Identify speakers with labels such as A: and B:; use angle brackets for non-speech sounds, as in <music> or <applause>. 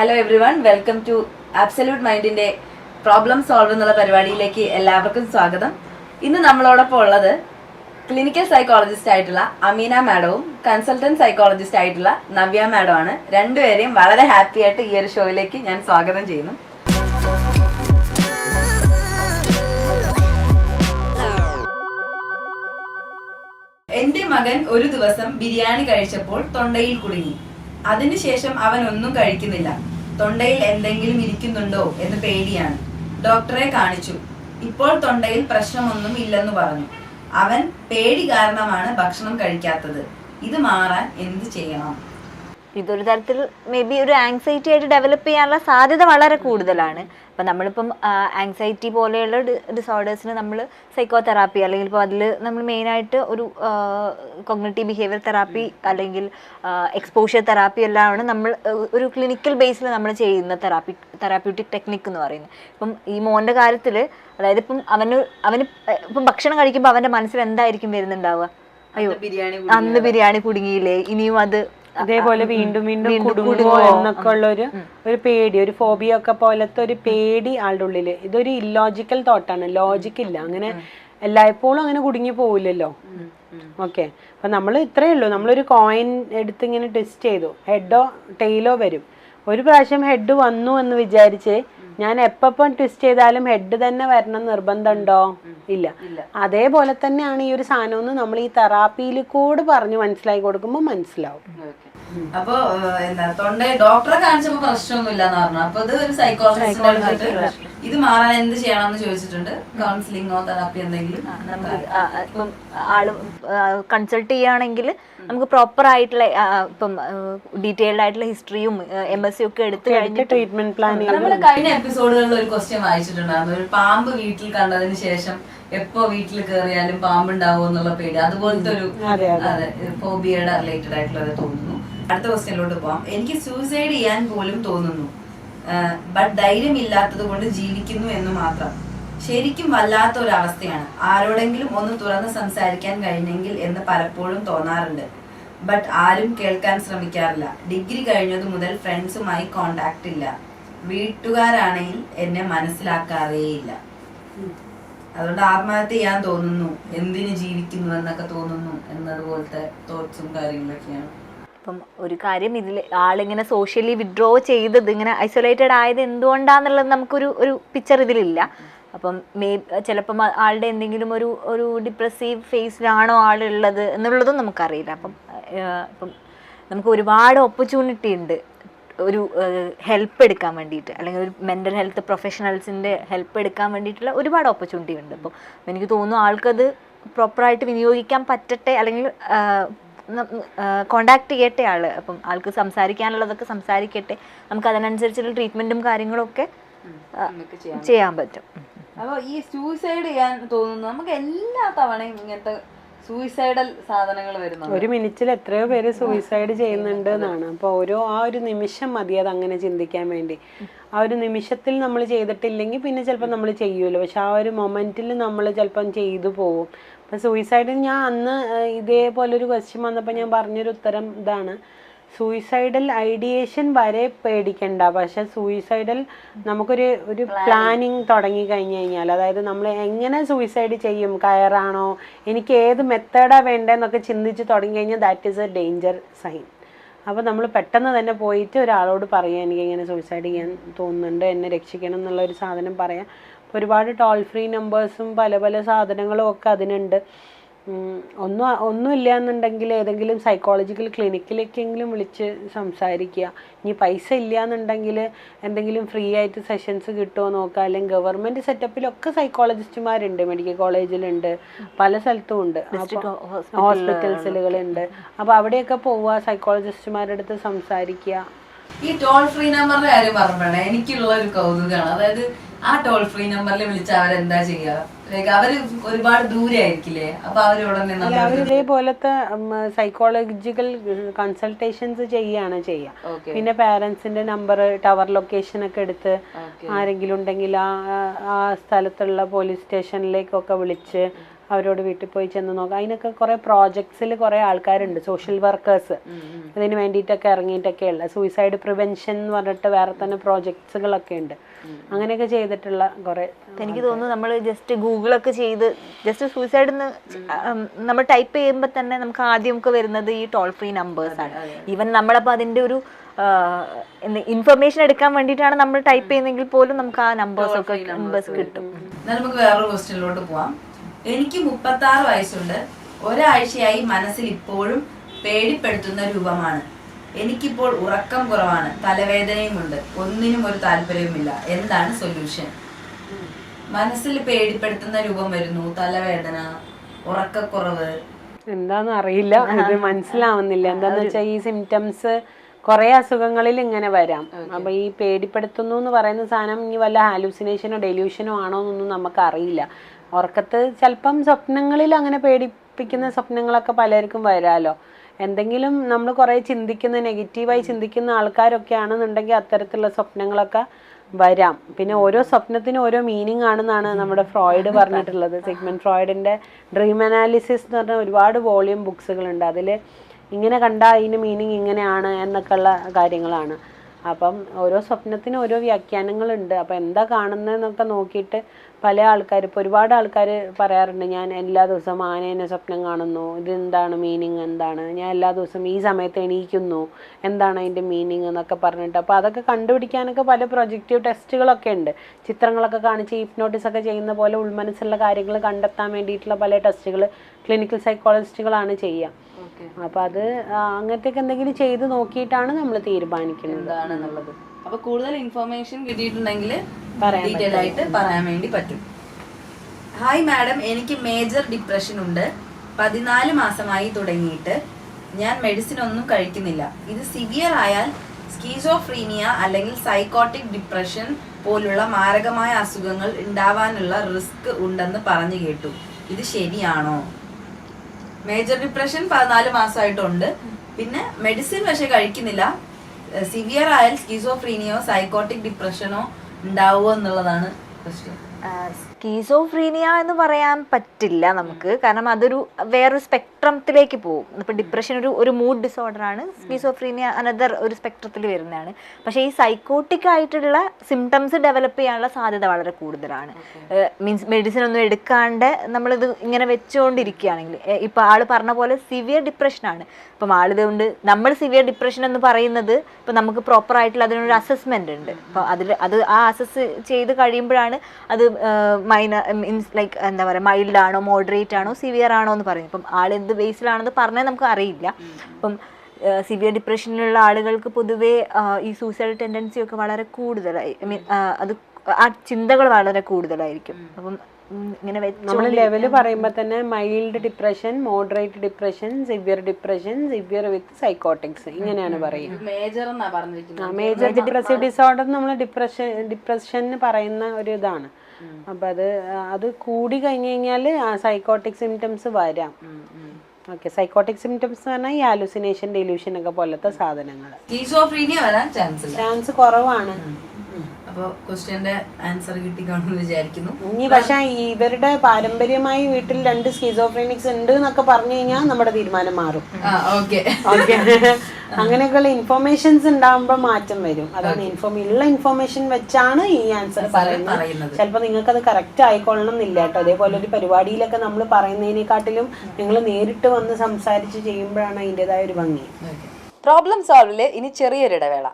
A: Hello everyone welcome to Absolute മൈൻഡിന്റെ problem solve എന്നുള്ള പരിപാടിയിലേക്ക് എല്ലാവർക്കും സ്വാഗതം. ഇന്ന് നമ്മളോടൊപ്പം ഉള്ളത് ക്ലിനിക്കൽ സൈക്കോളജിസ്റ്റ് ആയിട്ടുള്ള അമീന മാഡവും കൺസൾട്ടന്റ് സൈക്കോളജിസ്റ്റ് ആയിട്ടുള്ള നവ്യ മാഡം ആണ്. രണ്ടുപേരെയും വളരെ ഹാപ്പി ആയിട്ട് ഈ ഒരു ഷോയിലേക്ക് ഞാൻ സ്വാഗതം ചെയ്യുന്നു. എന്റെ മകൻ ഒരു ദിവസം ബിരിയാണി കഴിച്ചപ്പോൾ തൊണ്ടയിൽ കുടുങ്ങി. അതിനുശേഷം അവൻ ഒന്നും കഴിക്കുന്നില്ല. തൊണ്ടയിൽ എന്തെങ്കിലും ഇരിക്കുന്നുണ്ടോ എന്ന് പേടിയാണ്. ഡോക്ടറെ കാണിച്ചു. ഇപ്പോൾ തൊണ്ടയിൽ പ്രശ്നമൊന്നും ഇല്ലെന്ന് പറഞ്ഞു. അവൻ പേടി കാരണമാണ് ഭക്ഷണം കഴിക്കാത്തത്. ഇത് മാറാൻ എന്ത് ചെയ്യണം?
B: ഇതൊരു തരത്തിൽ മേ ബി ഒരു ആങ്സൈറ്റി ആയിട്ട് ഡെവലപ്പ് ചെയ്യാനുള്ള സാധ്യത വളരെ കൂടുതലാണ്. അപ്പം നമ്മളിപ്പം ആങ്സൈറ്റി പോലെയുള്ള ഡിസോർഡേഴ്സിന് നമ്മൾ സൈക്കോ തെറാപ്പി അല്ലെങ്കിൽ ഇപ്പോൾ അതിൽ നമ്മൾ മെയിനായിട്ട് ഒരു കൊഗ്നറ്റീവ് ബിഹേവിയർ തെറാപ്പി അല്ലെങ്കിൽ എക്സ്പോഷ്യർ തെറാപ്പി എല്ലാമാണ് നമ്മൾ ഒരു ക്ലിനിക്കൽ ബേസിൽ നമ്മൾ ചെയ്യുന്ന തെറാപ്പി തെറാപ്യൂട്ടിക് ടെക്നിക്ക് എന്ന് പറയുന്നത്. ഇപ്പം ഈ മോന്റെ കാര്യത്തിൽ അതായത് ഇപ്പം അവന് അവന് ഇപ്പം ഭക്ഷണം കഴിക്കുമ്പോൾ അവന്റെ മനസ്സിൽ എന്തായിരിക്കും വരുന്നുണ്ടാവുക? അയ്യോ
A: ബിരിയാണി
B: അന്ന് ബിരിയാണി കുടുങ്ങിയില്ലേ? ഇനിയും അത്
C: ഇതേപോലെ വീണ്ടും വീണ്ടും കുടുങ്ങുമോ എന്നൊക്കെ ഉള്ള ഒരു ഒരു പേടി ഒരു ഫോബിയ ഒക്കെ പോലത്തെ ഒരു പേടി ആളുടെ ഉള്ളിൽ. ഇതൊരു ഇല്ലോജിക്കൽ തോട്ടാണ് ലോജിക് ഇല്ല. അങ്ങനെ എല്ലായ്പ്പോഴും അങ്ങനെ കുടുങ്ങി പോവില്ലല്ലോ. ഓക്കെ. അപ്പൊ നമ്മൾ ഇത്രയേ ഉള്ളൂ. നമ്മളൊരു കോയിൻ എടുത്ത് ഇങ്ങനെ ടെസ്റ്റ് ചെയ്തു. ഹെഡോ ടെയിലോ വരും. ഒരു പ്രാവശ്യം ഹെഡ് വന്നു എന്ന് വിചാരിച്ച് ഞാൻ എപ്പം ട്വിസ്റ്റ് ചെയ്താലും ഹെഡ് തന്നെ വരണം നിർബന്ധമുണ്ടോ? ഇല്ല. അതേപോലെ തന്നെയാണ് ഈ ഒരു സാധനം നമ്മൾ ഈ തെറാപ്പിയിൽ കൂടെ പറഞ്ഞു മനസ്സിലാക്കി കൊടുക്കുമ്പോൾ മനസ്സിലാവും.
A: അപ്പൊ എന്താ തൊണ്ട ഡോക്ടറെ കാണിച്ചപ്പോ പ്രശ്നമൊന്നുമില്ല എന്ന് പറഞ്ഞു. അപ്പൊ ഇത് ഒരു സൈക്കോളജിസ്റ്റ് ഇത് മാറാൻ എന്ത് ചെയ്യണം എന്ന് ചോദിച്ചിട്ടുണ്ട് കൗൺസിലിങ്ങോ തെറാപ്പി എന്തെങ്കിലും?
B: ആൾ കൺസൾട്ട് ചെയ്യുകയാണെങ്കിൽ നമുക്ക് പ്രോപ്പർ ആയിട്ടുള്ള ഇപ്പം ഡീറ്റെയിൽഡ് ആയിട്ടുള്ള ഹിസ്റ്ററിയും എം എസ് സി ഒക്കെ എടുത്ത് കഴിഞ്ഞിട്ട്
C: ട്രീറ്റ്മെന്റ് പ്ലാൻ
A: നമ്മൾ കഴിഞ്ഞ എപ്പിസോഡുകളിൽ ഒരു ക്വസ്റ്റ്യൻ വായിച്ചിട്ടുണ്ടായിരുന്നു. ഒരു പാമ്പ് വീട്ടിൽ കണ്ടതിന് ശേഷം എപ്പോ വീട്ടിൽ കയറിയാലും പാമ്പ് ഉണ്ടാവും എന്നുള്ള പേടി. അതുപോലത്തെ ഒരു അതെ ഫോബിയയുടെ റിലേറ്റഡ് ആയിട്ടുള്ളത് തോന്നുന്നു അടുത്ത ക്വസ്റ്റ്യനിലോട്ട് പോവാം. എനിക്ക് സൂസൈഡ് ചെയ്യാൻ പോലും തോന്നുന്നു. ബട്ട് ധൈര്യമില്ലാത്തത് കൊണ്ട് ജീവിക്കുന്നു എന്ന് മാത്രം. ശരിക്കും വല്ലാത്ത ഒരു അവസ്ഥയാണ് ആരോടെങ്കിലും ഒന്ന് തുറന്ന് സംസാരിക്കാൻ കഴിഞ്ഞെങ്കിൽ എന്ന് പലപ്പോഴും തോന്നാറുണ്ട്. ബട്ട് ആരും കേൾക്കാൻ ശ്രമിക്കാറില്ല. ഡിഗ്രി കഴിഞ്ഞതു മുതൽ ഫ്രണ്ട്സുമായി കോണ്ടാക്ട് ഇല്ല. വീട്ടുകാരാണെങ്കിൽ എന്നെ മനസ്സിലാക്കാറേയില്ല. അതുകൊണ്ട് ആത്മഹത്യ ചെയ്യാൻ തോന്നുന്നു. എന്തിനു ജീവിക്കുന്നു എന്നൊക്കെ തോന്നുന്നു എന്നതുപോലത്തെ തോട്ട്സും കാര്യങ്ങളൊക്കെയാണ്.
B: ഇപ്പം ഒരു കാര്യം ഇതിൽ ആളിങ്ങനെ സോഷ്യലി വിഡ്രോ ചെയ്തത് ഇങ്ങനെ ഐസൊലേറ്റഡ് ആയത് എന്തുകൊണ്ടാന്നുള്ളത് നമുക്കൊരു ഒരു പിക്ചർ ഇതിലില്ല. അപ്പം മേ ചിലപ്പം ആളുടെ എന്തെങ്കിലും ഒരു ഒരു ഡിപ്രസീവ് ഫേസിലാണോ ആളുള്ളത് എന്നുള്ളതും നമുക്കറിയില്ല. അപ്പം അപ്പം നമുക്ക് ഒരുപാട് ഓപ്പർച്യൂണിറ്റി ഉണ്ട് ഒരു ഹെൽപ്പ് എടുക്കാൻ വേണ്ടിയിട്ട്. അല്ലെങ്കിൽ ഒരു മെന്റൽ ഹെൽത്ത് പ്രൊഫഷണൽസിന്റെ ഹെൽപ്പ് എടുക്കാൻ വേണ്ടിയിട്ടുള്ള ഒരുപാട് ഓപ്പർച്യൂണിറ്റി ഉണ്ട്. അപ്പം എനിക്ക് തോന്നുന്നു ആൾക്കത് പ്രോപ്പറായിട്ട് വിനിയോഗിക്കാൻ പറ്റട്ടെ അല്ലെങ്കിൽ കോണ്ടാക്ട് ചെയ്യട്ടെ ആൾ. അപ്പം ആൾക്ക് സംസാരിക്കാനുള്ളതൊക്കെ സംസാരിക്കട്ടെ. നമുക്ക് അതിനനുസരിച്ചുള്ള ട്രീറ്റ്മെന്റും കാര്യങ്ങളൊക്കെ
A: ഒക്കെ
B: ചെയ്യാൻ പറ്റും.
A: അപ്പൊ ഈ സൂയിസൈഡ് ചെയ്യാൻ തോന്നുന്നു. നമുക്ക് എല്ലാ തവണയും ഇങ്ങനത്തെ സൂയിസൈഡൽ സാധനങ്ങൾ വരുന്നു
C: ഒരു മിനിറ്റിൽ എത്രയോ പേര് സൂയിസൈഡ് ചെയ്യുന്നുണ്ട് എന്നാണ്. അപ്പോൾ ഓരോ ആ ഒരു നിമിഷം മതി അത് അങ്ങനെ ചിന്തിക്കാൻ വേണ്ടി. ആ ഒരു നിമിഷത്തിൽ നമ്മൾ ചെയ്തിട്ടില്ലെങ്കിൽ പിന്നെ ചിലപ്പോൾ നമ്മൾ ചെയ്യുമല്ലോ പക്ഷെ ആ ഒരു മൊമെന്റിൽ നമ്മൾ ചിലപ്പം ചെയ്തു പോവും അപ്പം സൂയിസൈഡിൽ ഞാൻ അന്ന് ഇതേപോലൊരു ക്വസ്റ്റ്യൻ വന്നപ്പോൾ ഞാൻ പറഞ്ഞൊരു ഉത്തരം ഇതാണ്. സൂയിസൈഡൽ ഐഡിയേഷൻ വരെ പേടിക്കണ്ട. പക്ഷെ സൂയിസൈഡൽ നമുക്കൊരു ഒരു പ്ലാനിങ് തുടങ്ങി കഴിഞ്ഞു കഴിഞ്ഞാൽ അതായത് നമ്മൾ എങ്ങനെ സൂയിസൈഡ് ചെയ്യും കയറാണോ എനിക്ക് ഏത് മെത്തേഡാ വേണ്ടതെന്നൊക്കെ ചിന്തിച്ച് തുടങ്ങി കഴിഞ്ഞാൽ that is a danger sign അപ്പോൾ നമ്മൾ പെട്ടെന്ന് തന്നെ പോയിട്ട് ഒരാളോട് പറയാം എനിക്ക് ഇങ്ങനെ സൂയിസൈഡ് ചെയ്യാൻ തോന്നുന്നുണ്ട് എന്നെ രക്ഷിക്കണം എന്നുള്ള ഒരു സാധനം പറയാം. ഒരുപാട് ടോൾ ഫ്രീ നമ്പേഴ്സും പല പല സാധനങ്ങളും ഒക്കെ അതിനുണ്ട്. ഒന്നും ഒന്നുമില്ല എന്നുണ്ടെങ്കിൽ ഏതെങ്കിലും സൈക്കോളജിക്കൽ ക്ലിനിക്കിലേക്കെങ്കിലും വിളിച്ച് സംസാരിക്കുക. ഇനി പൈസ ഇല്ല എന്നുണ്ടെങ്കിൽ എന്തെങ്കിലും ഫ്രീ ആയിട്ട് സെഷൻസ് കിട്ടുമോ നോക്കുക. അല്ലെങ്കിൽ ഗവൺമെന്റ് സെറ്റപ്പിലൊക്കെ സൈക്കോളജിസ്റ്റുമാരുണ്ട് മെഡിക്കൽ കോളേജിലുണ്ട് പല സ്ഥലത്തും ഉണ്ട്. ഹോസ്പിറ്റൽസിലുകളുണ്ട് അപ്പോൾ അവിടെയൊക്കെ പോവുക സൈക്കോളജിസ്റ്റുമാരുടെ അടുത്ത് സംസാരിക്കുക.
A: ഈ ടോൾ ഫ്രീ നമ്പറിന്റെ കാര്യം പറഞ്ഞപ്പോഴാണ് എനിക്കുള്ള ഒരു കൗതുകമാണ്. അതായത് ആ ടോൾ ഫ്രീ നമ്പറിൽ വിളിച്ച അവരെന്താ ചെയ്യുക ലൈക്ക് അവർ ഒരുപാട് ദൂരെ ആയിരിക്കില്ലേ അപ്പൊ അവർ ഉടനെ
C: അല്ല
A: നമ്മൾ
C: ഇതേപോലത്തെ സൈക്കോളജിക്കൽ കൺസൾട്ടേഷൻസ് ചെയ്യാണ് ചെയ്യുക പിന്നെ പാരന്റ്സിന്റെ നമ്പർ ടവർ ലൊക്കേഷൻ ഒക്കെ എടുത്ത് ആരെങ്കിലും ഉണ്ടെങ്കിൽ ആ ആ സ്ഥലത്തുള്ള പോലീസ് സ്റ്റേഷനിലേക്കൊക്കെ വിളിച്ച് അവരോട് വീട്ടിൽ പോയി ചെന്ന് നോക്കുക അതിനൊക്കെ കുറേ പ്രോജക്ട്സിൽ കുറേ ആൾക്കാരുണ്ട് സോഷ്യൽ വർക്കേഴ്സ് അതിന് വേണ്ടിയിട്ടൊക്കെ ഇറങ്ങിയിട്ടൊക്കെ ഉള്ള സൂയിസൈഡ് പ്രിവെൻഷൻ എന്ന് പറഞ്ഞിട്ട് വേറെ തന്നെ പ്രോജക്ട്സുകളൊക്കെ ഉണ്ട്. അങ്ങനെയൊക്കെ ചെയ്തിട്ടുള്ള കുറേ
B: എനിക്ക് തോന്നുന്നു നമ്മൾ ജസ്റ്റ് ഗൂഗിളൊക്കെ ചെയ്ത് ജസ്റ്റ് സൂയിസൈഡ് നമ്മൾ ടൈപ്പ് ചെയ്യുമ്പോൾ തന്നെ നമുക്ക് ആദ്യം ഒക്കെ വരുന്നത് ഈ ടോൾ ഫ്രീ നമ്പേഴ്സ് ആണ്. ഈവൻ നമ്മളപ്പോൾ അതിന്റെ ഒരു ഇൻഫർമേഷൻ എടുക്കാൻ വേണ്ടിയിട്ടാണ് നമ്മൾ ടൈപ്പ് ചെയ്യുന്നെങ്കിൽ പോലും നമുക്ക് ആ നമ്പേഴ്സ് ഒക്കെ നമ്പേഴ്സ് കിട്ടും.
A: നമുക്ക് വേറൊരു ക്വസ്റ്റ്യനിലോട്ട് പോവാം. എനിക്ക് മുപ്പത്തി ആറ് വയസ്സുണ്ട്. ഒരാഴ്ചയായി മനസ്സിൽ ഇപ്പോഴും പേടിപ്പെടുത്തുന്ന രൂപമാണ്. എനിക്കിപ്പോൾ ഉറക്കം കുറവാണ്. തലവേദനയും ഉണ്ട് ഒന്നിനും ഒരു താല്പര്യവുമില്ല. എന്താണ് സൊല്യൂഷൻ മനസ്സിൽ പേടിപ്പെടുത്തുന്ന രൂപം വരുന്നു. തലവേദന ഉറക്കക്കുറവ്.
C: എന്താന്ന് അറിയില്ല. ഇത് മനസ്സിലാവുന്നില്ല. എന്താന്ന് വെച്ചാൽ ഈ സിംറ്റംസ് കുറെ അസുഖങ്ങളിൽ ഇങ്ങനെ വരാം. അപ്പൊ ഈ പേടിപ്പെടുത്തുന്നു എന്ന് പറയുന്ന സാധനം ഇനി വല്ല ഹാലൂസിനേഷനോ ഡെലൂഷനോ ആണോ എന്നൊന്നും നമുക്ക് അറിയില്ല ഉറക്കത്ത് ചിലപ്പം സ്വപ്നങ്ങളിൽ അങ്ങനെ പേടിപ്പിക്കുന്ന സ്വപ്നങ്ങളൊക്കെ പലർക്കും വരാലോ. എന്തെങ്കിലും നമ്മൾ കുറേ ചിന്തിക്കുന്ന നെഗറ്റീവായി ചിന്തിക്കുന്ന ആൾക്കാരൊക്കെ ആണെന്നുണ്ടെങ്കിൽ അത്തരത്തിലുള്ള സ്വപ്നങ്ങളൊക്കെ വരാം. പിന്നെ ഓരോ സ്വപ്നത്തിനും ഓരോ മീനിങ് ആണെന്നാണ് നമ്മുടെ ഫ്രോയിഡ് പറഞ്ഞിട്ടുള്ളത്. സെഗ്മെന്റ് ഫ്രോയിഡിന്റെ ഡ്രീം അനാലിസിസ് എന്ന് പറഞ്ഞ ഒരുപാട് വോളിയം ബുക്സുകളുണ്ട് അതിൽ ഇങ്ങനെ കണ്ടാൽ അതിന് മീനിങ് ഇങ്ങനെയാണ് എന്നൊക്കെയുള്ള കാര്യങ്ങളാണ്. അപ്പം ഓരോ സ്വപ്നത്തിന് ഓരോ വ്യാഖ്യാനങ്ങളുണ്ട്. അപ്പം എന്താ കാണുന്നതെന്നൊക്കെ നോക്കിയിട്ട് പല ആൾക്കാർ ഇപ്പോൾ ഒരുപാട് ആൾക്കാർ പറയാറുണ്ട് ഞാൻ എല്ലാ ദിവസവും ആനേനെ സ്വപ്നം കാണുന്നു. ഇതെന്താണ് മീനിങ് എന്താണ്? ഞാൻ എല്ലാ ദിവസവും ഈ സമയത്ത് എണീക്കുന്നു. എന്താണ് അതിന്റെ മീനിങ് എന്നൊക്കെ പറഞ്ഞിട്ട്. അപ്പോൾ അതൊക്കെ കണ്ടുപിടിക്കാനൊക്കെ പല പ്രൊജക്റ്റീവ് ടെസ്റ്റുകളൊക്കെ ഉണ്ട്. ചിത്രങ്ങളൊക്കെ കാണിച്ച് ഹിപ്നോട്ടിസ് ഒക്കെ ചെയ്യുന്ന പോലെ ഉൾമനസ്സുള്ള കാര്യങ്ങൾ കണ്ടെത്താൻ വേണ്ടിയിട്ടുള്ള പല ടെസ്റ്റുകൾ ക്ലിനിക്കൽ സൈക്കോളജിസ്റ്റുകളാണ് ചെയ്യുക. അപ്പോൾ അത് അങ്ങനത്തെ അങ്ങനത്തെയൊക്കെ എന്തെങ്കിലും ചെയ്ത് നോക്കിയിട്ടാണ് നമ്മൾ തീരുമാനിക്കുന്നത്.
A: എന്താണെന്നുള്ളത്. അപ്പൊ കൂടുതൽ ഇൻഫർമേഷൻ കിട്ടിയിട്ടുണ്ടെങ്കിൽ ഡീറ്റെയിൽ ആയിട്ട് പറയാൻ വേണ്ടി പറ്റും. ഹായ് മാഡം എനിക്ക് മേജർ ഡിപ്രഷൻ ഉണ്ട്. പതിനാല് മാസമായി തുടങ്ങിയിട്ട്. ഞാൻ മെഡിസിൻ ഒന്നും കഴിക്കുന്നില്ല. ഇത് സിവിയർ ആയാൽ സ്കീസോഫ്രീനിയ അല്ലെങ്കിൽ സൈക്കോട്ടിക് ഡിപ്രഷൻ പോലുള്ള മാരകമായ അസുഖങ്ങൾ ഉണ്ടാവാനുള്ള റിസ്ക് ഉണ്ടെന്ന് പറഞ്ഞു കേട്ടു. ഇത് ശരിയാണോ? മേജർ ഡിപ്രഷൻ പതിനാല് മാസമായിട്ടുണ്ട്. പിന്നെ മെഡിസിൻ പക്ഷെ കഴിക്കുന്നില്ല. സിവിയർ ആയാൽ സ്കിസോഫ്രീനിയോ സൈക്കോട്ടിക് ഡിപ്രഷനോ ഉണ്ടാവുമോ എന്നുള്ളതാണ് ക്വസ്റ്റ്യൻ
B: സ്കീസോഫ്രീനിയ എന്ന് പറയാൻ പറ്റില്ല നമുക്ക്. കാരണം അതൊരു വേറൊരു സ്പെക്ട്രത്തിലേക്ക് പോകും. ഇപ്പം ഡിപ്രഷൻ ഒരു ഒരു മൂഡ് ഡിസോർഡർ ആണ്. സ്കീസോഫ്രീനിയ അനദർ ഒരു സ്പെക്ട്രത്തിൽ വരുന്നതാണ്. പക്ഷേ ഈ സൈക്കോട്ടിക് ആയിട്ടുള്ള സിംറ്റംസ് ഡെവലപ്പ് ചെയ്യാനുള്ള സാധ്യത വളരെ കൂടുതലാണ്. മീൻസ് മെഡിസിൻ ഒന്നും എടുക്കാണ്ട് നമ്മളിത് ഇങ്ങനെ വെച്ചുകൊണ്ടിരിക്കുകയാണെങ്കിൽ ഇപ്പം ആൾ പറഞ്ഞ പോലെ സിവിയർ ഡിപ്രഷനാണ് ഇപ്പം ആളിതുകൊണ്ട് നമ്മൾ സിവിയർ ഡിപ്രഷൻ എന്ന് പറയുന്നത് ഇപ്പം നമുക്ക് പ്രോപ്പർ ആയിട്ടുള്ള അതിനൊരു അസസ്മെന്റ് ഉണ്ട്. അപ്പോൾ അതിൽ അത് ആ അസസ് ചെയ്ത് കഴിയുമ്പോഴാണ് അത് മൈനർ മീൻസ് ലൈക്ക് എന്താ പറയുക മൈൽഡ് ആണോ മോഡറേറ്റ് ആണോ സിവിയർ ആണോ എന്ന് പറയും. ഇപ്പം ആൾ എന്ത് ബേസിലാണെന്ന് പറഞ്ഞാൽ നമുക്ക് അറിയില്ല. അപ്പം സിവിയർ ഡിപ്രഷനിലുള്ള ആളുകൾക്ക് പൊതുവേ ഈ സൂസൈഡ് ടെൻഡൻസി ഒക്കെ വളരെ കൂടുതലായി ഐ മീൻ അത് ആ ചിന്തകൾ വളരെ കൂടുതലായിരിക്കും. അപ്പം ഇങ്ങനെ
C: നമ്മൾ
B: ലെവൽ
C: ലെവൽ പറയുമ്പോൾ തന്നെ mild depression moderate depression severe depression severe with psychotics ഇങ്ങനെയാണ് പറയുന്നത്
A: മേജർ എന്നാ പറഞ്ഞിരിക്കുന്നത്?
C: മേജർ ഡിപ്രസീവ് ഡിസോർഡർ നമ്മൾ ഡിപ്രഷൻ ഡിപ്രഷൻ പറയുന്ന ഒരു ഇതാണ്. അപ്പൊ അത് അത് കൂടി കഴിഞ്ഞു കഴിഞ്ഞാൽ സൈക്കോട്ടിക് സിംറ്റംസ് വരാം. ഓക്കെ സൈക്കോട്ടിക് സിംറ്റംസ് എന്ന് പറഞ്ഞാൽ ഈ ഹാലുസിനേഷൻ ഡെലൂഷൻ ഒക്കെ പോലത്തെ സാധനങ്ങൾ
A: ചാൻസ്
C: കുറവാണ്.
A: അപ്പൊ ക്വസ്റ്റ്യന്റെ ആൻസർ കിട്ടിക്കാണെന്ന് വിചാരിക്കുന്നു.
C: ഇനി പക്ഷെ ഇവരുടെ പാരമ്പര്യമായി വീട്ടിൽ രണ്ട് സ്കീസോഫ്രീനിക്സ് ഉണ്ട് എന്നൊക്കെ പറഞ്ഞു കഴിഞ്ഞാൽ നമ്മുടെ തീരുമാനം മാറും.
A: ആ ഓക്കെ.
C: ഓക്കെ. <laughs> അങ്ങനെയൊക്കെയുള്ള ഇൻഫോർമേഷൻസ് ഉണ്ടാകുമ്പോൾ മാറ്റം വരും. അതാണ് ഇൻഫോം ഉള്ള ഇൻഫോർമേഷൻ വെച്ചാണ് ഈ ആൻസർ പറയുന്നത്.
A: പറയുന്നത്.
C: ചിലപ്പോൾ നിങ്ങൾക്ക് അത് കറക്റ്റ് ആയിക്കൊള്ളണം എന്നില്ല കേട്ടോ. അതേപോലെ ഒരു പരിപാടിയിലൊക്കെ നമ്മൾ പറയുന്നതിനെക്കാട്ടിലും നിങ്ങൾ നേരിട്ട് വന്ന് സംസാരിച്ച് ചെയ്യുമ്പോഴാണ് അതിന്റെതായ ഒരു ഭംഗി.
A: പ്രോബ്ലം സോൾവിൽ ഇനി ചെറിയൊരു ഇടവേള